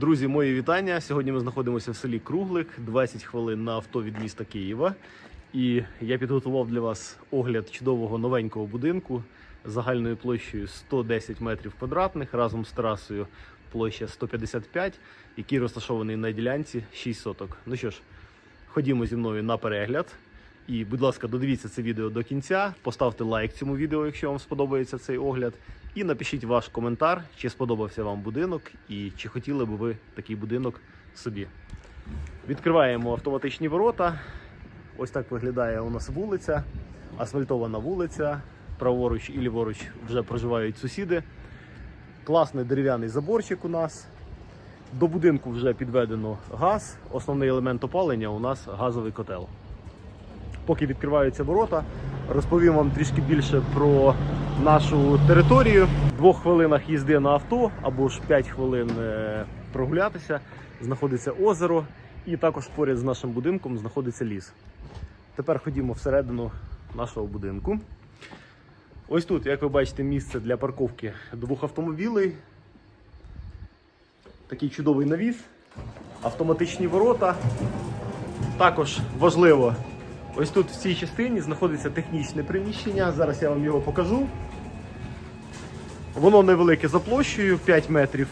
Друзі, мої вітання. Сьогодні ми знаходимося в селі Круглик, 20 хвилин на авто від міста Києва. І я підготував для вас огляд чудового новенького будинку загальною площею 110 метрів квадратних разом з терасою площа 155, який розташований на ділянці 6 соток. Ну що ж, ходімо зі мною на перегляд. І, будь ласка, додивіться це відео до кінця, поставте лайк цьому відео, якщо вам сподобається цей огляд. І напишіть ваш коментар, чи сподобався вам будинок і чи хотіли б ви такий будинок собі. Відкриваємо автоматичні ворота. Ось так виглядає у нас вулиця, асфальтована вулиця. Праворуч і ліворуч вже проживають сусіди. Класний дерев'яний заборчик у нас. До будинку вже підведено газ. Основний елемент опалення у нас газовий котел. Поки відкриваються ворота, розповім вам трішки більше про нашу територію. В двох хвилинах їзди на авто або ж 5 хвилин е, прогулятися. Знаходиться озеро, і також поряд з нашим будинком знаходиться ліс. Тепер ходімо всередину нашого будинку. Ось тут, як ви бачите, місце для парковки двох автомобілей. Такий чудовий навіс, автоматичні ворота. Також важливо, ось тут в цій частині знаходиться технічне приміщення. Зараз я вам його покажу. Воно невелике за площею, 5 метрів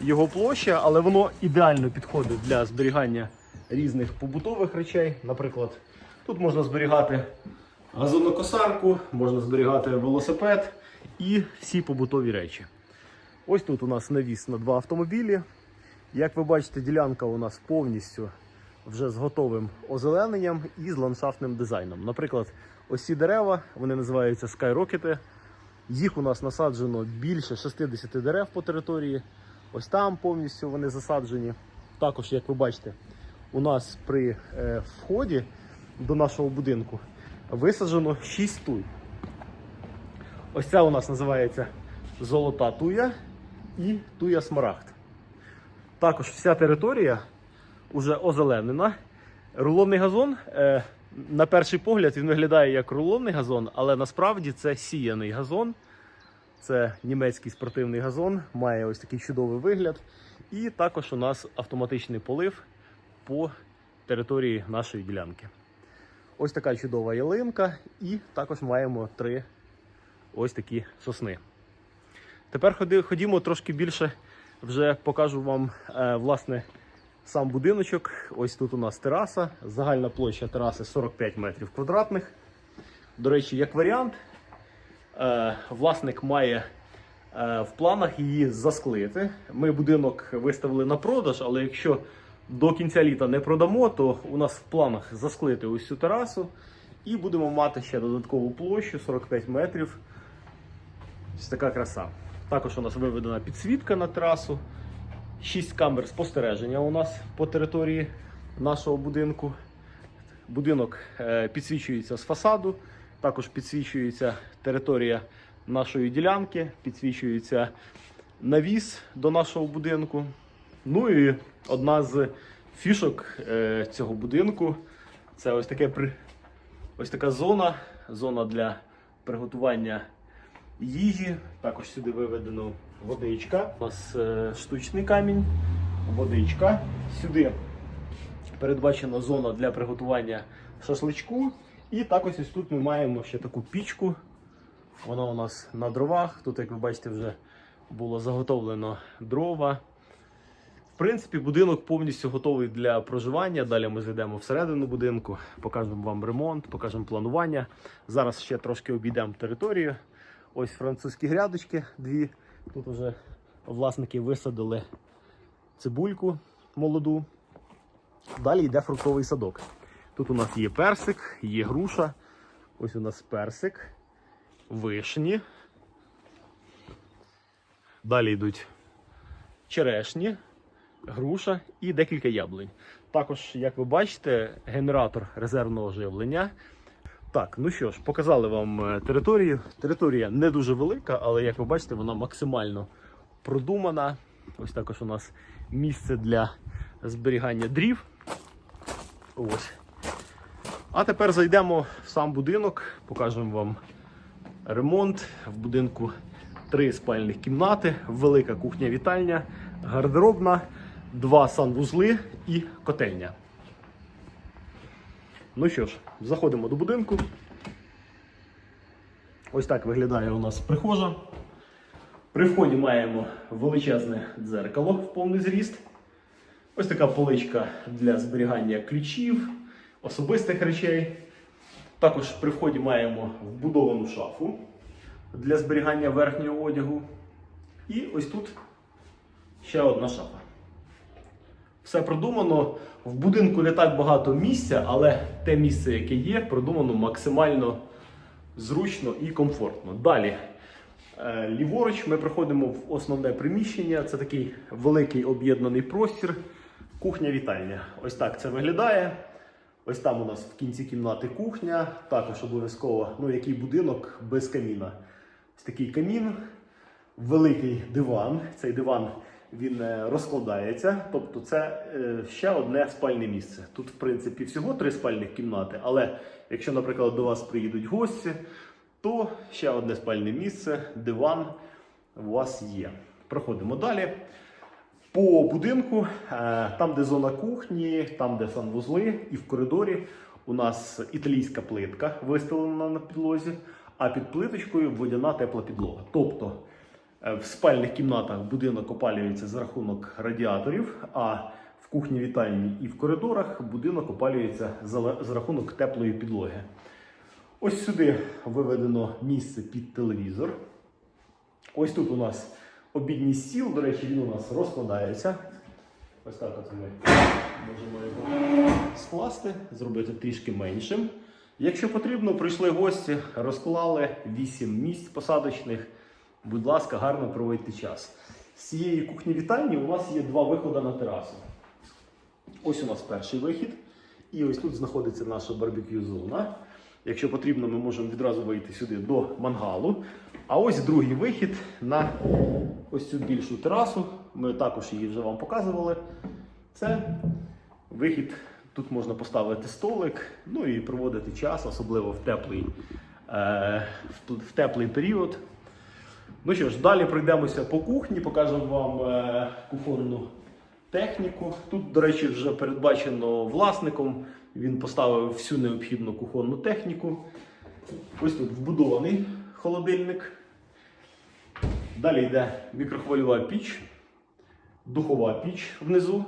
його площа, але воно ідеально підходить для зберігання різних побутових речей. Наприклад, тут можна зберігати газонокосарку, можна зберігати велосипед і всі побутові речі. Ось тут у нас навіс на два автомобілі. Як ви бачите, ділянка у нас повністю вже з готовим озелененням і з ландшафтним дизайном. Наприклад, ось ці дерева, вони називаються Skyrocket. Їх у нас насаджено більше 60 дерев по території. Ось там повністю вони засаджені. Також, як ви бачите, у нас при е, вході до нашого будинку висаджено 6 туй. Ось ця у нас називається золота туя і туя смарагд. Також вся територія вже озеленена. Рулонний газон, е, на перший погляд, він виглядає як рулонний газон, але насправді це сіяний газон. Це німецький спортивний газон, має ось такий чудовий вигляд. І також у нас автоматичний полив по території нашої ділянки. Ось така чудова ялинка, і також маємо три ось такі сосни. Тепер ходімо трошки більше, вже покажу вам е, власне сам будиночок. Ось тут у нас тераса. Загальна площа тераси 45 метрів квадратних. До речі, як варіант, е, власник має е, в планах її засклити. Ми будинок виставили на продаж, але якщо до кінця літа не продамо, то у нас в планах засклити ось цю терасу. І будемо мати ще додаткову площу 45 метрів. Ось така краса. Також у нас виведена підсвітка на терасу. 6 камер спостереження у нас по території нашого будинку. Будинок е, підсвічується з фасаду, також підсвічується територія нашої ділянки, підсвічується навіс до нашого будинку. Ну і одна з фішок е, цього будинку це ось таке ось така зона, зона для приготування їжі. Також сюди виведено водичка. У нас е, штучний камінь, водичка. Сюди передбачена зона для приготування шашличку. І також ось тут ми маємо ще таку пічку. Вона у нас на дровах. Тут, як ви бачите, вже було заготовлено дрова. В принципі, будинок повністю готовий для проживання. Далі ми зайдемо всередину будинку, покажемо вам ремонт, покажемо планування. Зараз ще трошки обійдемо територію. Ось французькі грядочки, дві. Тут вже власники висадили цибульку молоду. Далі йде фруктовий садок. Тут у нас є персик, є груша. Ось у нас персик, вишні. Далі йдуть черешні, груша і декілька яблунь. Також, як ви бачите, генератор резервного живлення. Так, ну що ж, показали вам е, територію. Територія не дуже велика, але як ви бачите, вона максимально продумана. Ось також у нас місце для зберігання дрів. Ось. А тепер зайдемо в сам будинок, покажемо вам ремонт. В будинку три спальних кімнати, велика кухня-вітальня, гардеробна, два санвузли і котельня. Ну що ж, заходимо до будинку. Ось так виглядає у нас прихожа. При вході маємо величезне дзеркало в повний зріст. Ось така поличка для зберігання ключів, особистих речей. Також при вході маємо вбудовану шафу для зберігання верхнього одягу. І ось тут ще одна шафа. Все продумано. В будинку не так багато місця, але те місце, яке є, продумано максимально зручно і комфортно. Далі, е, ліворуч, ми приходимо в основне приміщення. Це такий великий об'єднаний простір. Кухня-вітальня. Ось так це виглядає. Ось там у нас в кінці кімнати кухня, також обов'язково, ну який будинок без каміна. Ось такий камін, великий диван. Цей диван він е, розкладається. Тобто це е, ще одне спальне місце. Тут, в принципі, всього три спальних кімнати, але якщо, наприклад, до вас приїдуть гості, то ще одне спальне місце, диван у вас є. Проходимо далі. По будинку, е, там, де зона кухні, там, де санвузли, і в коридорі у нас італійська плитка виставлена на підлозі, а під плиточкою водяна тепла підлога. Тобто в спальних кімнатах будинок опалюється за рахунок радіаторів, а в кухні вітальні і в коридорах будинок опалюється за, за рахунок теплої підлоги. Ось сюди виведено місце під телевізор. Ось тут у нас обідній стіл, до речі, він у нас розкладається. Ось так от ми можемо його скласти, зробити трішки меншим. Якщо потрібно, прийшли гості, розклали 8 місць посадочних. Будь ласка, гарно проводьте час. З цієї кухні вітальні у нас є два виходи на терасу. Ось у нас перший вихід. І ось тут знаходиться наша барбекю зона. Якщо потрібно, ми можемо відразу вийти сюди до мангалу. А ось другий вихід на ось цю більшу терасу. Ми також її вже вам показували. Це вихід. Тут можна поставити столик, ну і проводити час, особливо в теплий, е, в, в теплий період. Ну що ж, далі пройдемося по кухні, покажемо вам е, кухонну техніку. Тут, до речі, вже передбачено власником. Він поставив всю необхідну кухонну техніку. Ось тут вбудований холодильник. Далі йде мікрохвильова піч, духова піч внизу.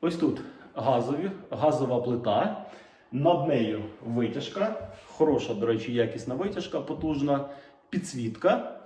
Ось тут газові, газова плита. Над нею витяжка. Хороша, до речі, якісна витяжка, потужна, підсвітка.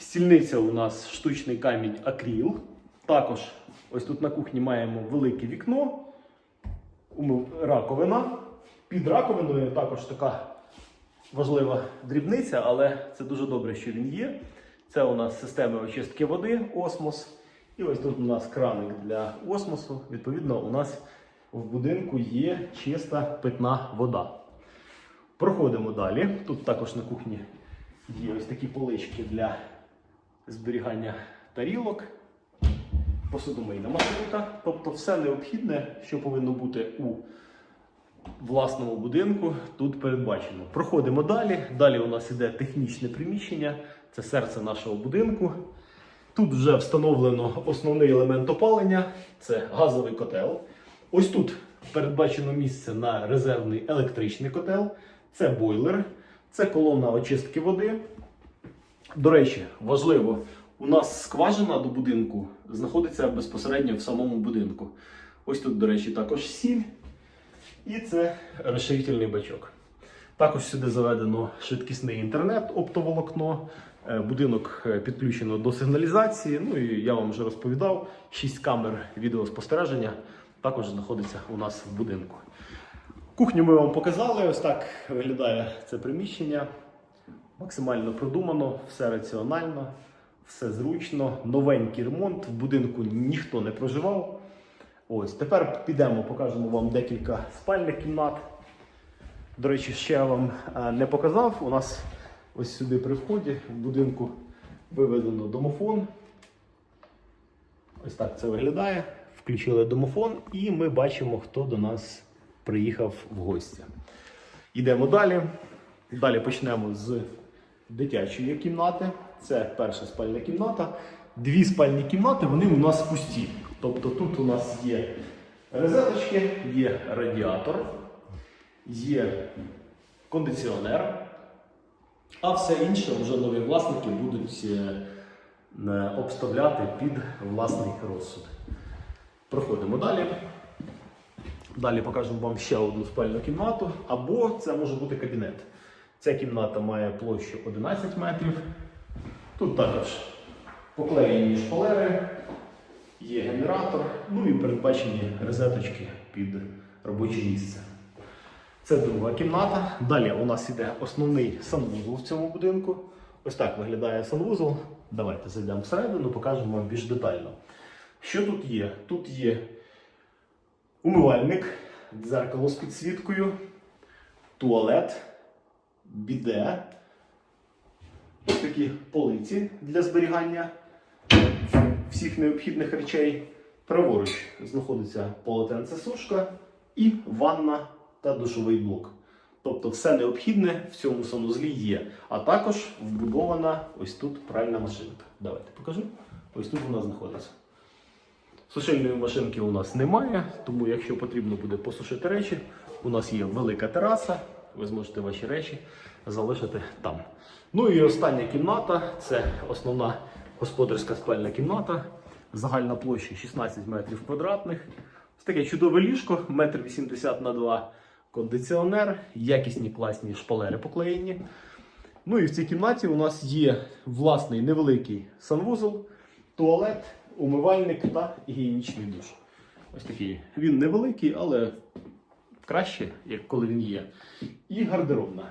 Стільниця у нас штучний камінь акріл. Також ось тут на кухні маємо велике вікно, раковина. Під раковиною також така важлива дрібниця, але це дуже добре, що він є. Це у нас системи очистки води Осмос. І ось тут у нас краник для осмосу. Відповідно, у нас в будинку є чиста питна вода. Проходимо далі. Тут також на кухні є ось такі полички для зберігання тарілок, посудомийна машинка. Тобто все необхідне, що повинно бути у власному будинку, тут передбачено. Проходимо далі. Далі у нас іде технічне приміщення, це серце нашого будинку. Тут вже встановлено основний елемент опалення це газовий котел. Ось тут передбачено місце на резервний електричний котел, це бойлер, це колона очистки води. До речі, важливо, у нас скважина до будинку знаходиться безпосередньо в самому будинку. Ось тут, до речі, також сіль. І це розширительний бачок. Також сюди заведено швидкісний інтернет, оптоволокно. Е, Будинок е, підключено до сигналізації. Ну і я вам вже розповідав, 6 камер відеоспостереження також знаходиться у нас в будинку. Кухню ми вам показали. Ось так виглядає це приміщення. Максимально продумано, все раціонально, все зручно, новенький ремонт. В будинку ніхто не проживав. Ось тепер підемо, покажемо вам декілька спальних кімнат. До речі, ще я вам е, не показав. У нас ось сюди при вході в будинку виведено домофон. Ось так це виглядає. Включили домофон і ми бачимо, хто до нас приїхав в гості. Йдемо далі. Далі почнемо з дитячої кімнати. Це перша спальня кімната. дві спальні кімнати, вони у нас пусті. Тобто тут у нас є розеточки, є радіатор, є кондиціонер, а все інше вже нові власники будуть е, е, обставляти під власний розсуд. Проходимо далі. Далі покажемо вам ще одну спальну кімнату, або це може бути кабінет. Ця кімната має площу 11 метрів. Тут також поклеєні шпалери, є генератор, ну і передбачені розеточки під робоче місце. Це друга кімната. Далі у нас іде основний санвузол в цьому будинку. Ось так виглядає санвузол. Давайте зайдемо всередину, покажемо вам більш детально. Що тут є? Тут є умивальник, дзеркало з підсвіткою, туалет, біде, ось такі полиці для зберігання всіх необхідних речей. Праворуч знаходиться полотенце-сушка і ванна та душовий блок. Тобто все необхідне в цьому санузлі є. А також вбудована ось тут пральна машинка. Давайте покажу. Ось тут вона знаходиться. Сушильної машинки у нас немає, тому якщо потрібно буде посушити речі, у нас є велика тераса, ви зможете ваші речі залишити там. Ну і остання кімната це основна господарська спальна кімната. Загальна площа 16 метрів квадратних. Ось таке чудове ліжко, 1,80 м на 2 кондиціонер, якісні класні шпалери поклеєні. Ну і в цій кімнаті у нас є власний невеликий санвузол, туалет, умивальник та гігієнічний душ. Ось такий. Він невеликий, але краще, як коли він є. І гардеробна.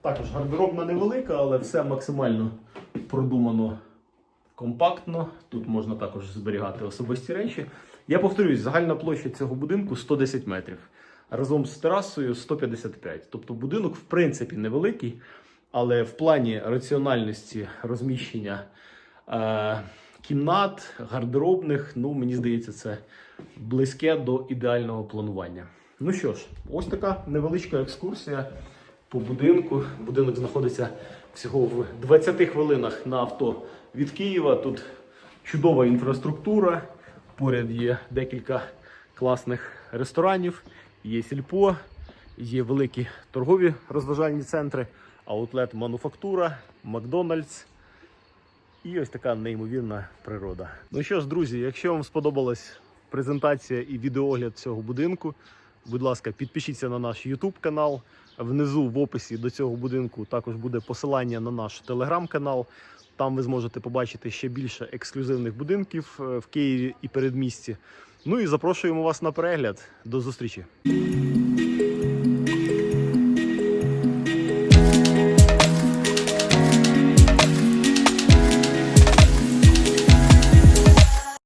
Також гардеробна невелика, але все максимально продумано компактно. Тут можна також зберігати особисті речі. Я повторюсь, загальна площа цього будинку 110 метрів. Разом з терасою 155. Тобто будинок, в принципі, невеликий, але в плані раціональності розміщення е, кімнат, гардеробних, ну, мені здається, це близьке до ідеального планування. Ну що ж, ось така невеличка екскурсія по будинку. Будинок знаходиться всього в 20 хвилинах на авто від Києва. Тут чудова інфраструктура. Поряд є декілька класних ресторанів, є сільпо, є великі торгові розважальні центри, аутлет Мануфактура, Макдональдс. І ось така неймовірна природа. Ну що ж, друзі, якщо вам сподобалась презентація і відеогляд цього будинку, будь ласка, підпишіться на наш YouTube канал. Внизу в описі до цього будинку також буде посилання на наш телеграм-канал. Там ви зможете побачити ще більше ексклюзивних будинків е, в Києві і передмісті. Ну і запрошуємо вас на перегляд. До зустрічі!